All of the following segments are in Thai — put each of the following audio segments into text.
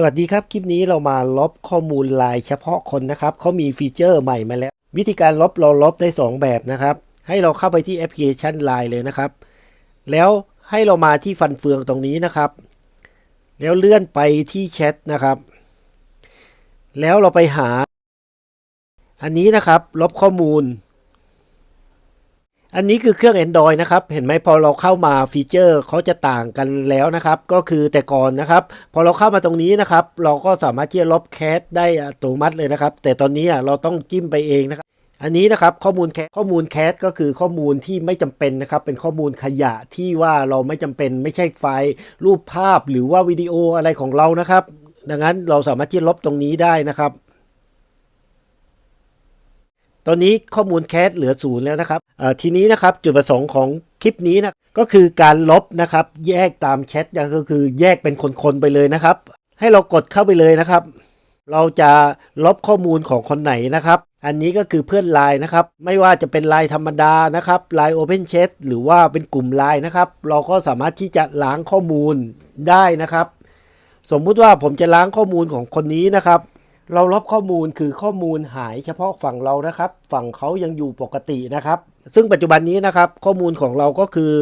สวัสดีครับ คลิปนี้เรามาลบข้อมูลไลน์เฉพาะคนนะครับเขามีฟีเจอร์ใหม่มาแล้ว วิธีการลบเราลบได้ 2 แบบนะครับ ให้เราเข้าไปที่แอปพลิเคชัน Line เลยนะครับ แล้วให้เรามาที่ฟันเฟืองตรงนี้นะครับ แล้วเลื่อนไปที่แชทนะครับ แล้วเราไปหา อันนี้นะครับลบข้อมูล อันนี้คือเครื่อง Android นะครับ เห็นไหมพอเราเข้ามาฟีเจอร์เขาจะต่างกันแล้วนะครับ ก็คือแต่ก่อนนะครับ พอเราเข้ามาตรงนี้นะครับ เราก็สามารถที่จะลบแคสได้อัตโนมัติเลยนะครับ แต่ตอนนี้เราต้องจิ้มไปเองนะครับอันนี้นะครับข้อมูลแคสข้อมูลแคสก็คือข้อมูลที่ไม่จำเป็นนะครับ เป็นข้อมูลขยะที่ว่าเราไม่จำเป็นไม่ใช่ไฟล์รูปภาพหรือว่าวิดีโออะไรของเรานะครับ ดังนั้นเราสามารถที่ลบตรงนี้ได้นะครับ ตอนนี้ข้อมูลแคสเหลือศูนย์แล้วนะครับทีนี้นะครับจุดประสงค์ของคลิปนี้นะก็คือการลบนะครับ แยกตามแชทก็คือแยกเป็นคนๆไปเลยนะครับ ให้เรากดเข้าไปเลยนะครับ เราจะลบข้อมูลของคนไหนนะครับ อันนี้ก็คือเพื่อนไลน์นะครับ ไม่ว่าจะเป็นไลน์ธรรมดานะครับไลน์ Open Chat หรือว่าเป็นกลุ่มไลน์นะครับ เราก็สามารถที่จะล้างข้อมูลได้นะครับ สมมุติว่าผมจะล้างข้อมูลของคนนี้นะครับ เราลบข้อมูลคือข้อมูลหายเฉพาะฝั่งเรานะครับ ฝั่งเขายังอยู่ปกตินะครับ ซึ่งปัจจุบันนี้นะครับข้อมูลของเราก็คือ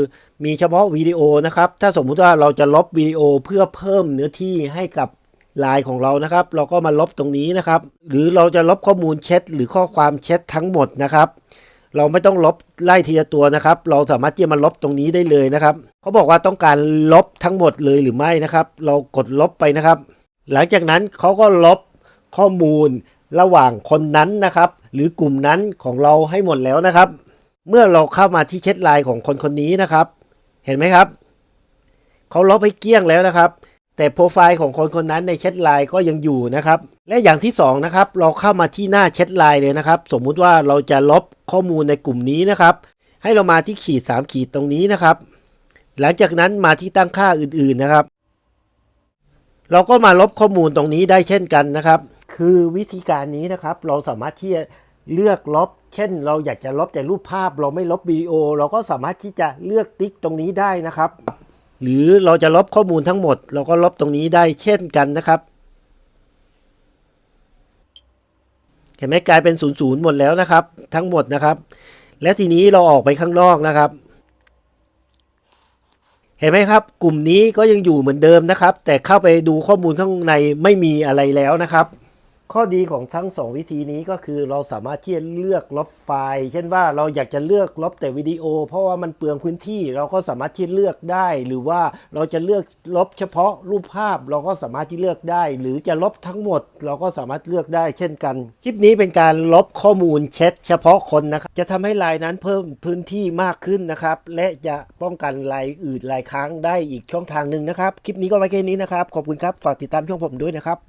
มีเฉพาะวิดีโอนะครับ ถ้าสมมุติว่าเราจะลบวิดีโอเพื่อเพิ่มเนื้อที่ให้กับไลน์ของเรานะครับ เราก็มาลบตรงนี้นะครับ หรือเราจะลบข้อมูลแชทหรือข้อความแชททั้งหมดนะครับเราไม่ต้องลบไล่ทีละตัวนะครับ เราสามารถที่จะมาลบตรงนี้ได้เลยนะครับ เขาบอกว่าต้องการลบทั้งหมดเลยหรือไม่นะครับ เรากดลบไปนะครับ หลังจากนั้นเขาก็ลบ ข้อมูลระหว่างคนนั้นนะครับ หรือกลุ่มนั้นของเราให้หมดแล้วนะครับ เมื่อเราเข้ามาที่แชทไลน์ของคนคนนี้นะครับ เห็นไหมครับเขาลบให้เกลี้ยงแล้วนะครับ แต่โปรไฟล์ของคนคนนั้นในแชทไลน์ก็ยังอยู่นะครับ และอย่างที่สองนะครับเราเข้ามาที่หน้าแชทไลน์เลยนะครับ สมมุติว่าเราจะลบข้อมูลในกลุ่มนี้นะครับ ให้เรามาที่ขีด 3 ขีดตรงนี้นะครับ หลังจากนั้นมาที่ตั้งค่าอื่นๆนะครับ เราก็มาลบข้อมูลตรงนี้ได้เช่นกันนะครับ คือวิธีการนี้นะครับ เราสามารถที่จะเลือกลบ เช่น เราอยากจะลบแต่รูปภาพ เราไม่ลบวิดีโอ เราก็สามารถที่จะเลือกติ๊กตรงนี้ได้นะครับ หรือเราจะลบข้อมูลทั้งหมด เราก็ลบตรงนี้ได้เช่นกันนะครับ เห็นไหมกลายเป็นศูนย์ศูนย์หมดแล้วนะครับ ทั้งหมดนะครับ และทีนี้เราออกไปข้างนอกนะครับ เห็นไหมครับ กลุ่มนี้ก็ยังอยู่เหมือนเดิมนะครับ แต่เข้าไปดูข้อมูลข้างในไม่มีอะไรแล้วนะครับ ข้อดีของทั้งสองวิธีนี้ก็คือเราสามารถที่จะเลือกลบไฟล์ เช่นว่าเราอยากจะเลือกลบแต่วิดีโอ เพราะว่ามันเปลืองพื้นที่เราก็สามารถที่เลือกได้ หรือว่าเราจะเลือกลบเฉพาะรูปภาพเราก็สามารถที่เลือกได้ หรือจะลบทั้งหมด เราก็สามารถเลือกได้ เช่นกัน คลิปนี้เป็นการลบข้อมูลแชทเฉพาะคนนะครับจะทำให้ไลน์นั้นเพิ่มพื้นที่มากขึ้นนะครับและจะป้องกันลน์อื่นลน์ค้างได้อีกช่องทางหนึ่งนะครับคลิปนี้ก็ไว้แค่นี้นะครับขอบคุณครับฝากติดตามช่องผมด้วยนะครับ